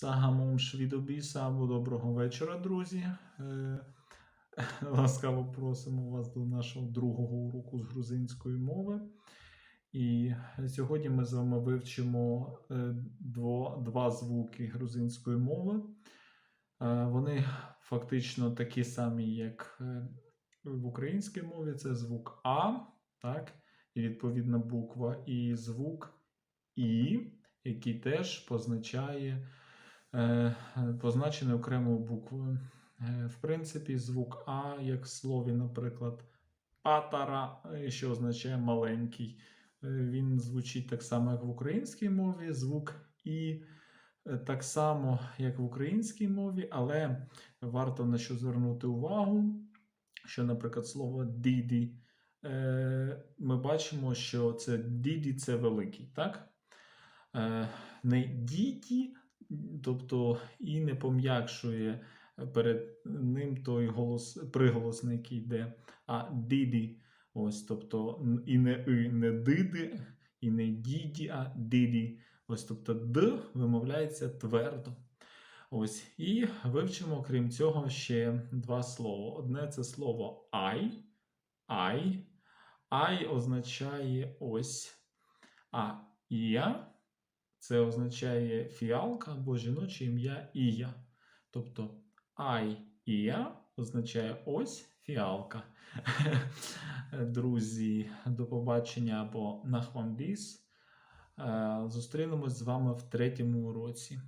Сагамом Швідобіса або доброго вечора, друзі. Е, Ласкаво просимо вас до нашого другого уроку з грузинської мови. І сьогодні ми з вами вивчимо е, дво- два звуки грузинської мови. Е, Вони фактично такі самі, як в українській мові. Це звук А, так, і відповідна буква, і звук І, який теж позначає позначений окремою буквою. Е, В принципі, звук А, як в слові, наприклад, патара, е, що означає маленький. Е, Він звучить так само, як в українській мові. Звук І е, так само, як в українській мові, але варто на що звернути увагу, що, наприклад, слово діді. е, Ми бачимо, що це діді це великий, так? Е, Не діді, тобто і не пом'якшує перед ним той голос, приголосний, який йде, а діді. Ось, тобто і не и, не диди, і не діді, а діді. Ось, тобто д вимовляється твердо. Ось, і вивчимо, крім цього, ще два слова. Одне це слово ай. Ай. Ай означає ось. А я це означає фіалка або жіноче ім'я Ія. Тобто ай Ія означає ось фіалка. Друзі, до побачення або нахвамбіс. Е, Зустрінемось з вами в третьому уроці.